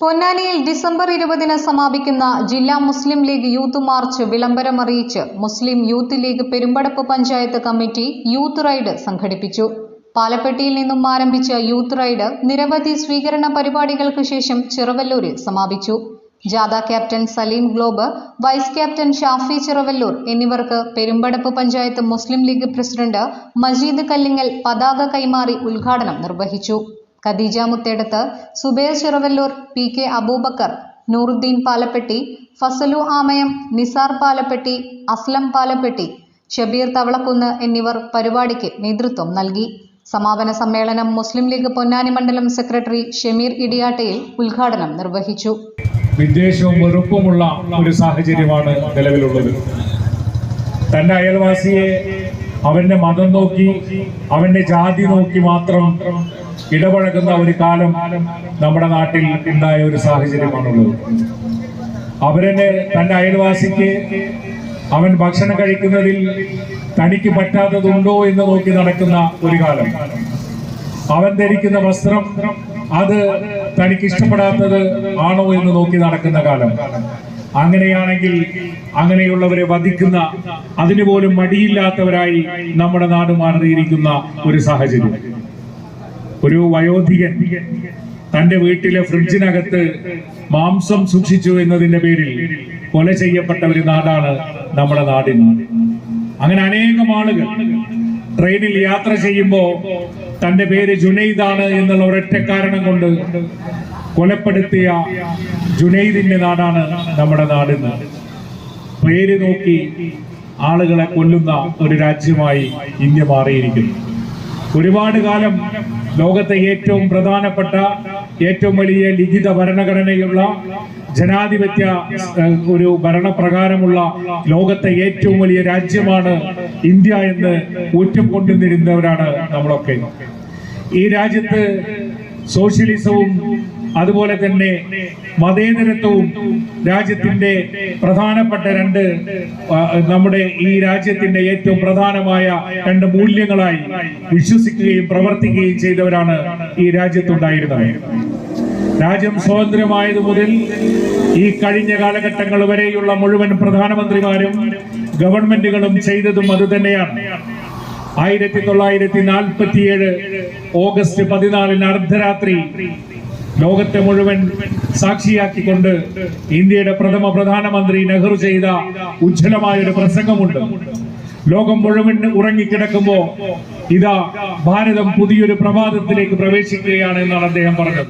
പൊന്നാനിയിൽ ഡിസംബർ ഇരുപതിന് സമാപിക്കുന്ന ജില്ലാ മുസ്ലിം ലീഗ് യൂത്ത് മാർച്ച് വിളംബരം അറിയിച്ച് Muslim youth league Perumpadappu panchayat committee youth ride സംഘടിപ്പിച്ചു. പാലപ്പെട്ടിയിൽ നിന്നും ആരംഭിച്ച യൂത്ത് റൈഡ് നിരവധി സ്വീകരണ പരിപാടികൾക്ക് ശേഷം ചിറവല്ലൂരിൽ സമാപിച്ചു. ജാഥ captain Saleem globe vice captain Shafi Chiravallur എന്നിവർക്ക് പെരുമ്പടപ്പ് പഞ്ചായത്ത് മുസ്ലിം ലീഗ് പ്രസിഡന്റ് മജീദ് കല്ലിങ്ങൽ പതാക കൈമാറി ഉദ്ഘാടനം നിർവഹിച്ചു. ഖദീജ മുത്തേടത്ത് സുബേർ ചിറവല്ലൂർ പി കെ അബൂബക്കർ നൂറുദ്ദീൻ പാലപ്പെട്ടി ഫസലു ആമയം നിസാർ പാലപ്പെട്ടി അസ്ലം പാലപ്പെട്ടി ഷബീർ തവളക്കുന്ന് എന്നിവർ പരിപാടിക്ക് നേതൃത്വം നൽകി. സമാപന സമ്മേളനം മുസ്ലിം ലീഗ് പൊന്നാനി മണ്ഡലം സെക്രട്ടറി ഷമീർ ഇടിയാട്ടയിൽ ഉദ്ഘാടനം നിർവഹിച്ചു. വിദ്വേഷവും വെറുപ്പുമുള്ള ഒരു സാഹചര്യമാണ് നിലവിലുള്ളത്. തന്റെ അയൽവാസിയെ അവന്റെ മതം നോക്കി അവന്റെ ജാതി നോക്കി മാത്രം ഇടപഴകുന്ന ഒരു കാലം നമ്മുടെ നാട്ടിൽ ഉണ്ടായ ഒരു സാഹചര്യമാണുള്ളത്. അവരെന്നെ തന്റെ അയൽവാസിക്ക് അവൻ ഭക്ഷണം കഴിക്കുന്നതിൽ തനിക്ക് പറ്റാത്തതുണ്ടോ എന്ന് നോക്കി നടക്കുന്ന ഒരു കാലം. അവൻ ധരിക്കുന്ന വസ്ത്രം അത് തനിക്ക് ഇഷ്ടപ്പെടാത്തത് ആണോ എന്ന് നോക്കി നടക്കുന്ന കാലം. അങ്ങനെയാണെങ്കിൽ അങ്ങനെയുള്ളവരെ വധിക്കുന്ന അതിനു പോലും മടിയില്ലാത്തവരായി നമ്മുടെ നാട് മാറിയിരിക്കുന്ന ഒരു സാഹചര്യം. ഒരു വയോധികൻ തന്റെ വീട്ടിലെ ഫ്രിഡ്ജിനകത്ത് മാംസം സൂക്ഷിച്ചു എന്നതിന്റെ പേരിൽ കൊല ചെയ്യപ്പെട്ട ഒരു നാടാണ് നമ്മുടെ നാടിന് അങ്ങനെ അനേകം ആളുകൾ ട്രെയിനിൽ യാത്ര ചെയ്യുമ്പോ തന്റെ പേര് ജുനൈദാണ് എന്നുള്ള ഒരൊറ്റ കാരണം കൊണ്ട് കൊലപ്പെടുത്തിയ ജുനൈദിന്റെ നാടാണ് നമ്മുടെ നാടിന്ന് പേര് നോക്കി ആളുകളെ കൊല്ലുന്ന ഒരു രാജ്യമായി ഇന്ത്യ മാറിയിരിക്കുന്നു. ഒരുപാട് കാലം ലോകത്തെ ഏറ്റവും പ്രധാനപ്പെട്ട ഏറ്റവും വലിയ ലിഖിത ഭരണഘടനയുള്ള ജനാധിപത്യ ഒരു ഭരണപ്രകാരമുള്ള ലോകത്തെ ഏറ്റവും വലിയ രാജ്യമാണ് ഇന്ത്യ എന്ന് ഊറ്റം കൊണ്ടുവന്നിരുന്നവരാണ് നമ്മളൊക്കെ. ഈ രാജ്യത്ത് സോഷ്യലിസവും അതുപോലെ തന്നെ മതേതരത്വവും രാജ്യത്തിന്റെ പ്രധാനപ്പെട്ട രണ്ട് നമ്മുടെ ഈ രാജ്യത്തിന്റെ ഏറ്റവും പ്രധാനമായ രണ്ട് മൂല്യങ്ങളായി വിശ്വസിക്കുകയും പ്രവർത്തിക്കുകയും ചെയ്തവരാണ് ഈ രാജ്യത്തുണ്ടായിരുന്നത്. രാജ്യം സ്വതന്ത്രമായത് മുതൽ ഈ കഴിഞ്ഞ കാലഘട്ടങ്ങൾ വരെയുള്ള മുഴുവൻ പ്രധാനമന്ത്രിമാരും ഗവൺമെന്റുകളും ചെയ്തതും അതുതന്നെയാണ് ആയിരത്തി തൊള്ളായിരത്തി നാൽപ്പത്തിയേഴ് ഓഗസ്റ്റ് പതിനാലിന് അർദ്ധരാത്രി ലോകത്തെ മുഴുവൻ സാക്ഷിയാക്കിക്കൊണ്ട് ഇന്ത്യയുടെ പ്രഥമ പ്രധാനമന്ത്രി നെഹ്റു ചെയ്ത ഉജ്ജ്വലമായ ഒരു പ്രസംഗമുണ്ട്. ലോകം മുഴുവൻ ഉറങ്ങിക്കിടക്കുമ്പോ ഇതാ ഭാരതം പുതിയൊരു പ്രഭാതത്തിലേക്ക് പ്രവേശിക്കുകയാണ് എന്നാണ് അദ്ദേഹം പറഞ്ഞത്.